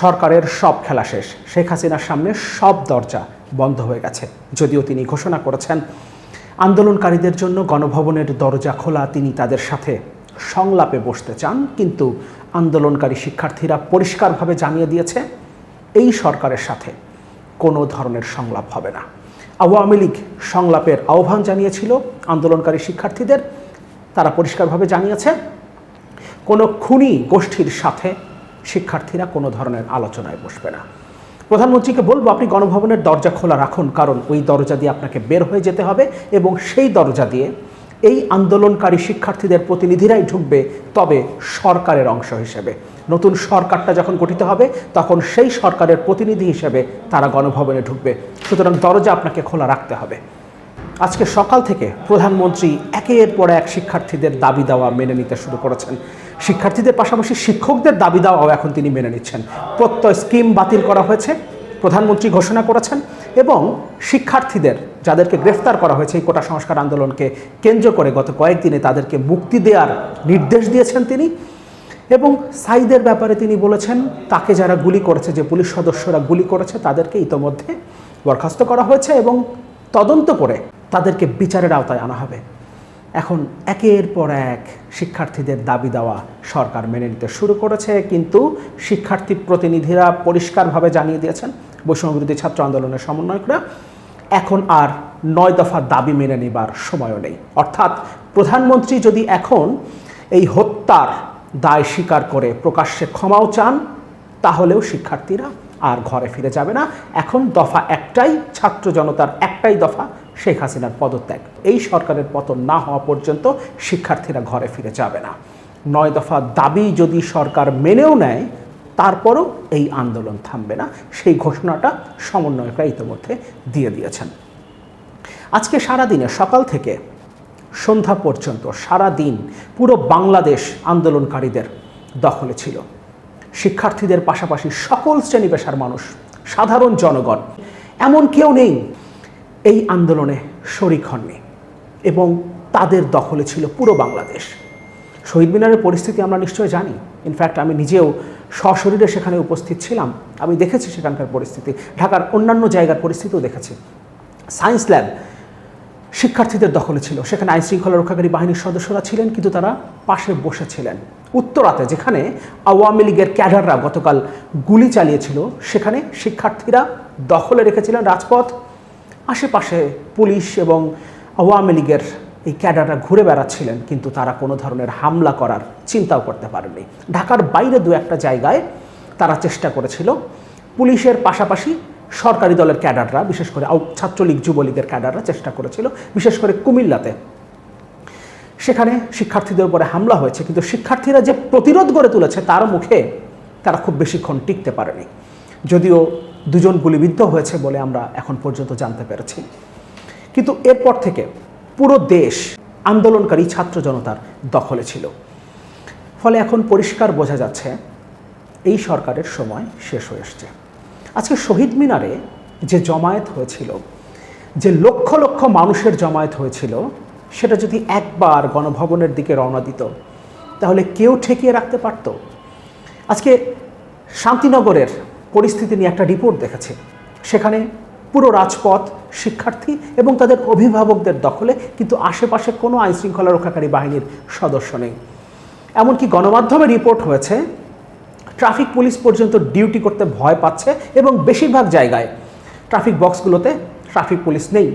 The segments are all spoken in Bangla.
সরকারের সব খেলা শেষ। শেখ হাসিনার সামনে সব দরজা বন্ধ হয়ে গেছে। যদিও তিনি ঘোষণা করেছেন, আন্দোলনকারীদের জন্য গণভবনের দরজা খোলা তিনি তাদের সাথে সংলাপে বসতে চান, কিন্তু আন্দোলনকারী শিক্ষার্থীরা পরিষ্কারভাবে জানিয়ে দিয়েছে, এই সরকারের সাথে কোনো ধরনের সংলাপ হবে না। আওয়ামী লীগ সংলাপের আহ্বান জানিয়েছিল আন্দোলনকারী শিক্ষার্থীদের। তারা পরিষ্কারভাবে জানিয়েছে, কোনো খুনি গোষ্ঠীর সাথে শিক্ষার্থীরা কোনো ধরনের আলোচনায় বসবে না। প্রধানমন্ত্রীকে বলব, আপনি গণভবনের দরজা খোলা রাখুন, কারণ ওই দরজা দিয়ে আপনাকে বের হয়ে যেতে হবে এবং সেই দরজা দিয়ে এই আন্দোলনকারী শিক্ষার্থীদের প্রতিনিধিরাই ঢুকবে তবে সরকারের অংশ হিসেবে। নতুন সরকারটা যখন গঠিত হবে, তখন সেই সরকারের প্রতিনিধি হিসেবে তারা গণভবনে ঢুকবে। সুতরাং দরজা আপনাকে খোলা রাখতে হবে। আজকে সকাল থেকে প্রধানমন্ত্রী একের পর এক শিক্ষার্থীদের দাবি দেওয়া মেনে নিতে শুরু করেছেন। শিক্ষার্থীদের পাশাপাশি শিক্ষকদের দাবি দেওয়াও এখন তিনি মেনে নিচ্ছেন। প্রত্যয় স্কিম বাতিল করা হয়েছে, প্রধানমন্ত্রী ঘোষণা করেছেন এবং শিক্ষার্থীদের যাদেরকে গ্রেফতার করা হয়েছে এই কোটা সংস্কার আন্দোলনকে কেন্দ্র করে গত কয়েকদিনে তাদেরকে মুক্তি দেওয়ার নির্দেশ দিয়েছেন তিনি এবং সাইদের ব্যাপারে তিনি বলেছেন, তাকে যারা গুলি করেছে, যে পুলিশ সদস্যরা গুলি করেছে, তাদেরকে ইতোমধ্যে বরখাস্ত করা হয়েছে এবং তদন্ত করে তাদেরকে বিচারের আওতায় আনা হবে। এখন একের পর এক শিক্ষার্থীদের দাবি দেওয়া সরকার মেনে নিতে শুরু করেছে, কিন্তু শিক্ষার্থী প্রতিনিধিরা পরিষ্কারভাবে জানিয়ে দিয়েছেন বৈষম্যবিরোধী ছাত্র আন্দোলনের সমন্বয়করা, এখন আর নয় দফা দাবি মেনে নেবার সময়ও নেই। অর্থাৎ প্রধানমন্ত্রী যদি এখন এই হত্যার দায় স্বীকার করে প্রকাশ্যে ক্ষমাও চান, তাহলেও শিক্ষার্থীরা আর ঘরে ফিরে যাবে না। এখন দফা একটাই, ছাত্র জনতার একটাই দফা শেখ হাসিনার পদত্যাগ। এই সরকারের পতন না হওয়া পর্যন্ত শিক্ষার্থীরা ঘরে ফিরে যাবে না। নয় দফা দাবি যদি সরকার মেনেও নেয়, তারপরও এই আন্দোলন থামবে না। সেই ঘোষণাটা সমন্বয়করা ইতিমধ্যে দিয়ে দিয়েছেন। আজকে সারাদিনে সকাল থেকে সন্ধ্যা পর্যন্ত সারা দিন পুরো বাংলাদেশ আন্দোলনকারীদের দখলে ছিল। শিক্ষার্থীদের পাশাপাশি সকল শ্রেণি পেশার মানুষ, সাধারণ জনগণ, এমন কেউ নেই এই আন্দোলনে শরিক হননি এবং তাদের দখলে ছিল পুরো বাংলাদেশ। শহীদ মিনারের পরিস্থিতি আমরা নিশ্চয়ই জানি। ইনফ্যাক্ট আমি নিজেও সশরীরে সেখানে উপস্থিত ছিলাম। আমি দেখেছি সেখানকার পরিস্থিতি। ঢাকার অন্যান্য জায়গার পরিস্থিতিও দেখেছি। সায়েন্স ল্যাব শিক্ষার্থীদের দখলে ছিল। সেখানে আইন শৃঙ্খলা রক্ষাকারী বাহিনীর সদস্যরা ছিলেন, কিন্তু তারা পাশে বসেছিলেন। উত্তরাতে, যেখানে আওয়ামী লীগের ক্যাডাররা গতকাল গুলি চালিয়েছিল, সেখানে শিক্ষার্থীরা দখলে রেখেছিলেন রাজপথ। আশেপাশে পুলিশ এবং আওয়ামী লীগের এই ক্যাডাররা ঘুরে বেড়াচ্ছিলেন, কিন্তু তারা কোনো ধরনের হামলা করার চিন্তাও করতে পারেনি ঢাকার বাইরে দু একটা জায়গায় তারা চেষ্টা করেছিল। পুলিশের পাশাপাশি সরকারি দলের ক্যাডাররা, বিশেষ করে ছাত্রলীগ, যুবলীগের ক্যাডাররা চেষ্টা করেছিল, বিশেষ করে কুমিল্লাতে। সেখানে শিক্ষার্থীদের উপরে হামলা হয়েছে, কিন্তু শিক্ষার্থীরা যে প্রতিরোধ গড়ে তুলেছে তার মুখে তারা খুব বেশিক্ষণ টিকতে পারেনি। যদিও দুজন গুলিবিদ্ধ হয়েছে বলে আমরা এখন পর্যন্ত জানতে পেরেছি। কিন্তু এরপর থেকে পুরো দেশ আন্দোলনকারী ছাত্র জনতার দখলে ছিল। ফলে এখন পরিষ্কার বোঝা যাচ্ছে এই সরকারের সময় শেষ হয়ে এসছে। আজকে শহীদ মিনারে যে জমায়েত হয়েছিল, যে লক্ষ লক্ষ মানুষের জমায়েত হয়েছিল, সেটা যদি একবার গণভবনের দিকে রওনা দিত, তাহলে কেউ ঠেকিয়ে রাখতে পারত? আজকে শান্তিনগরের পরিস্থিতি নিয়ে একটা রিপোর্ট দেখেছে। সেখানে পুরো রাজপথ, শিক্ষার্থী এবং তাদের অভিভাবকদের দখলে কিন্তু আশেপাশে কোনো আইনশৃঙ্খলা রক্ষাকারী বাহিনীর সদস্য নেই। এমনকি গণমাধ্যমে রিপোর্ট হয়েছে, ট্রাফিক পুলিশ পর্যন্ত ডিউটি করতে ভয় পাচ্ছে এবং বেশিরভাগ জায়গায় ট্রাফিক বক্সগুলোতে ট্রাফিক পুলিশ নেই।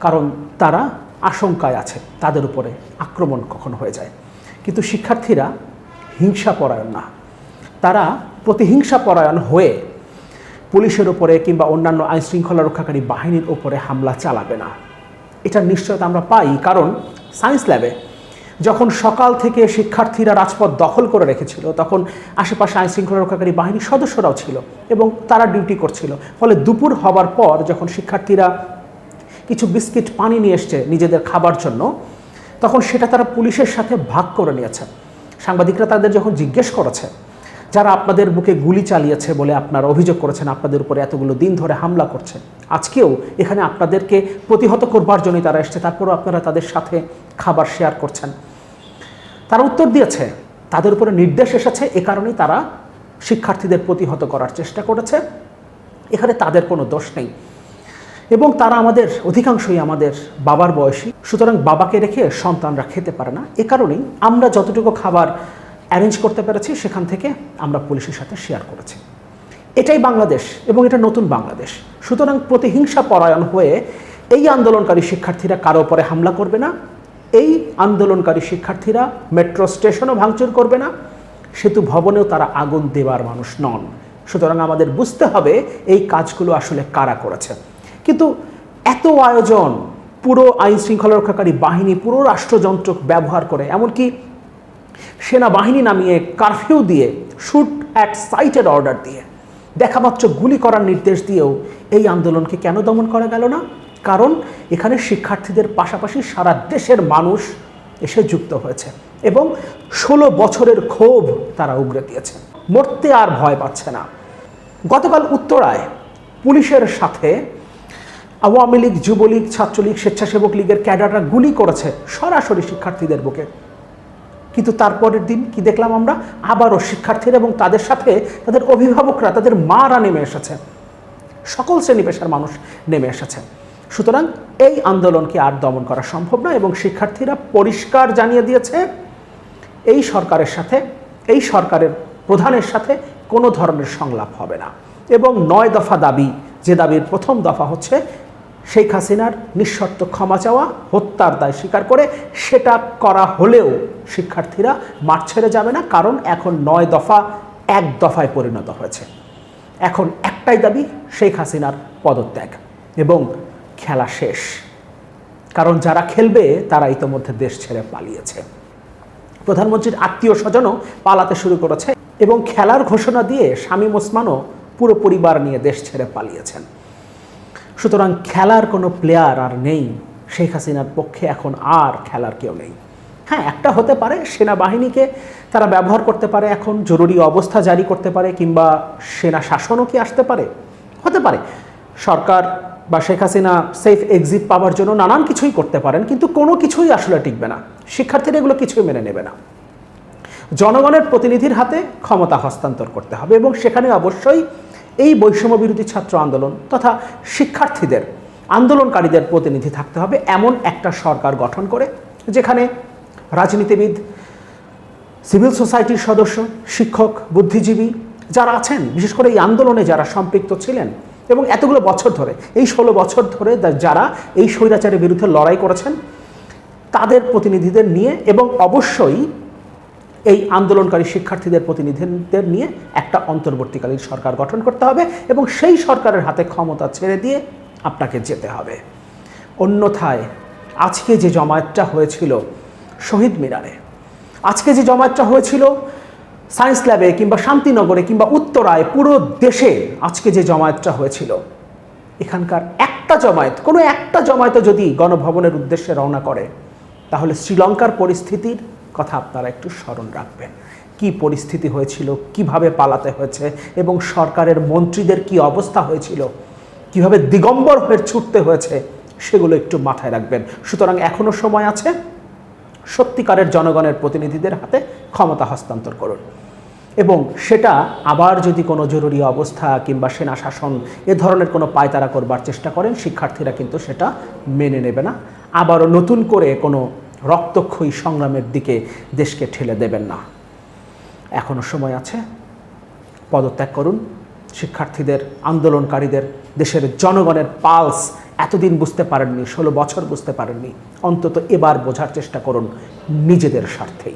কারণ তারা আশঙ্কায় আছে, তাদের উপরে আক্রমণ কখন হয়ে যায়। কিন্তু শিক্ষার্থীরা হিংসা পরায়ণ না। তারা প্রতিহিংসা পরায়ণ হয়ে পুলিশের উপরে কিংবা অন্যান্য আইন শৃঙ্খলা রক্ষাকারী বাহিনীর উপরে হামলা চালাবে না। এটার নিশ্চয়তা আমরা পাই, কারণ সায়েন্স ল্যাবে যখন সকাল থেকে শিক্ষার্থীরা রাজপথ দখল করে রেখেছিল, তখন আশেপাশে আইন শৃঙ্খলা রক্ষাকারী বাহিনীর সদস্যরাও ছিল এবং তারা ডিউটি করছিল। ফলে দুপুর হবার পর যখন শিক্ষার্থীরা কিছু বিস্কিট পানি নিয়ে এসছে নিজেদের খাবার জন্য, তখন সেটা তারা পুলিশের সাথে ভাগ করে নিয়েছে। সাংবাদিকরা তাদের যখন জিজ্ঞেস করেছে যারা আপনাদের বুকে গুলি চালিয়েছে বলে আপনারা অভিযোগ করেছেন, আপনাদের উপরে এতগুলো দিন ধরে হামলা করছে। আজকেও এখানে আপনাদেরকে প্রতিহত করবার জন্যই তারা এসছে, তারপরও আপনারা তাদের সাথে খাবার শেয়ার করছেন। তারা উত্তর দিয়েছে, তাদের উপরে নির্দেশ এসেছে, এ কারণেই তারা শিক্ষার্থীদের প্রতিহত করার চেষ্টা করেছে। এখানে তাদের কোনো দোষ নেই। এবং তারা আমাদের, অধিকাংশই আমাদের বাবার বয়সী। সুতরাং বাবাকে রেখে সন্তানরা খেতে পারে না। এ কারণেই আমরা যতটুকু খাবার অ্যারেঞ্জ করতে পেরেছি, সেখান থেকে আমরা পুলিশের সাথে শেয়ার করেছি। এটাই বাংলাদেশ এবং এটা নতুন বাংলাদেশ। সুতরাং প্রতিহিংসা পরায়ণ হয়ে এই আন্দোলনকারী শিক্ষার্থীরা কারও উপরে হামলা করবে না, এই আন্দোলনকারী শিক্ষার্থীরা মেট্রো স্টেশনও ভাঙচুর করবে না, সেতু ভবনেও তারা আগুন দেবার মানুষ নন। সুতরাং আমাদের বুঝতে হবে এই কাজগুলো আসলে কারা করেছে। কিন্তু এত আয়োজন, পুরো আইন শৃঙ্খলা রক্ষাকারী বাহিনী, পুরো রাষ্ট্রযন্ত্র ব্যবহার করে, এমনকি সেনাবাহিনী নামিয়ে কারফিউ দিয়ে শুট অ্যাট সাইটের অর্ডার দিয়ে। দেখামাত্র গুলি করার নির্দেশ দিয়েও এই আন্দোলনকে কেন দমন করা গেল না? কারণ এখানে শিক্ষার্থীদের পাশাপাশি সারা দেশের মানুষ এসে যুক্ত হয়েছে এবং ষোলো বছরের ক্ষোভ তারা উগরে দিয়েছে। মরতে আর ভয় পাচ্ছে না। গতকাল উত্তরায় পুলিশের সাথে আওয়ামী লীগ, যুবলীগ, ছাত্রলীগ, স্বেচ্ছাসেবক লীগের ক্যাডাররা গুলি করেছে সরাসরি শিক্ষার্থীদের বুকে। কিন্তু তারপরের দিন কি দেখলাম আমরা? আবারও শিক্ষার্থীরা এবং তাদের সাথে তাদের অভিভাবকরা, তাদের মারা নেমে এসেছে। সকল শ্রেণি পেশার মানুষ নেমে এসেছে। সুতরাং এই আন্দোলনকে আর দমন করা সম্ভব নয় এবং শিক্ষার্থীরা পরিষ্কার জানিয়ে দিয়েছে, এই সরকারের সাথে, এই সরকারের প্রধানের সাথে কোনো ধরনের সংলাপ হবে না। এবং নয় দফা দাবি, যে দাবির প্রথম দফা হচ্ছে শেখ হাসিনার নিঃশর্ত ক্ষমা চাওয়া, হত্যার দায় স্বীকার করে সেটা করা হলেও শিক্ষার্থীরা মাঠ ছেড়ে যাবে না, কারণ এখন নয় দফা, এক দফায় পরিণত হয়েছে। এখন একটাই দাবি, শেখ হাসিনার পদত্যাগ। এবং খেলা শেষ। কারণ যারা খেলবে, তারা ইতোমধ্যে দেশ ছেড়ে পালিয়েছে। প্রধানমন্ত্রীর আত্মীয় স্বজনও পালাতে শুরু করেছে এবং খেলার ঘোষণা দিয়ে শামীম ওসমানও পুরো পরিবার নিয়ে দেশ ছেড়ে পালিয়েছেন। সুতরাং খেলার কোনো প্লেয়ার আর নেই। শেখ হাসিনার পক্ষে এখন আর খেলার কেউ নেই। হ্যাঁ একটা হতে পারে, সেনাবাহিনীকে তারা ব্যবহার করতে পারে, এখন জরুরি অবস্থা জারি করতে পারে, কিংবা সেনা শাসনও কি আসতে পারে? হতে পারে। সরকার বা শেখ হাসিনা সেফ এক্সিট পাওয়ার জন্য নানান কিছুই করতে পারেন, কিন্তু কোনো কিছুই আসলে টিকবে না। শিক্ষার্থীরা এগুলো কিছুই মেনে নেবে না। জনগণের প্রতিনিধির হাতে ক্ষমতা হস্তান্তর করতে হবে, এবং সেখানে অবশ্যই এই বৈষম্য বিরোধী ছাত্র আন্দোলন তথা শিক্ষার্থীদের, আন্দোলনকারীদের প্রতিনিধি থাকতে হবে এমন একটা সরকার গঠন করে, যেখানে রাজনীতিবিদ, সিভিল সোসাইটির সদস্য, শিক্ষক, বুদ্ধিজীবী যারা আছেন, বিশেষ করে এই আন্দোলনে যারা সম্পৃক্ত ছিলেন এবং এতগুলো বছর ধরে, এই ষোলো বছর ধরে যারা এই স্বৈরাচারের বিরুদ্ধে লড়াই করেছেন, তাদের প্রতিনিধিদের নিয়ে এবং অবশ্যই এই আন্দোলনকারী শিক্ষার্থীদের প্রতিনিধিদের নিয়ে একটা অন্তর্বর্তীকালীন সরকার গঠন করতে হবে এবং সেই সরকারের হাতে ক্ষমতা ছেড়ে দিয়ে আপনাকে যেতে হবে। অন্যথায় আজকে যে জমায়েতটা হয়েছিল শহীদ মিনারে, আজকে যে জমায়েতটা হয়েছিল সায়েন্স ল্যাবে কিংবা শান্তিনগরে কিংবা উত্তরায় পুরো দেশে আজকে যে জমায়েতটা হয়েছিল, এখানকার একটা জমায়েত, কোনো একটা জমায়েতও যদি গণভবনের উদ্দেশ্যে রওনা করে, তাহলে শ্রীলঙ্কার পরিস্থিতির কথা আপনারা একটু স্মরণ রাখবেন। কি পরিস্থিতি হয়েছিল, কীভাবে পালাতে হয়েছে এবং সরকারের মন্ত্রীদের কি অবস্থা হয়েছিল, কীভাবে দিগম্বর হয়ে ছুটতে হয়েছে, সেগুলো একটু মাথায় রাখবেন। সুতরাং এখনও সময় আছে, সত্যিকারের জনগণের প্রতিনিধিদের হাতে ক্ষমতা হস্তান্তর করুন। এবং সেটা আবার যদি কোনো জরুরি অবস্থা কিংবা সেনা শাসন এ ধরনের কোনো পায়তারা করবার চেষ্টা করেন, শিক্ষার্থীরা কিন্তু সেটা মেনে নেবে না। আবারও নতুন করে কোনো রক্তক্ষয়ী সংগ্রামের দিকে দেশকে ঠেলে দেবেন না। এখনও সময় আছে। পদত্যাগ করুন। শিক্ষার্থীদের, আন্দোলনকারীদের, দেশের জনগণের পালস এতদিন বুঝতে পারেননি, ষোলো বছর বুঝতে পারেননি। অন্তত এবার বোঝার চেষ্টা করুন নিজেদের স্বার্থেই।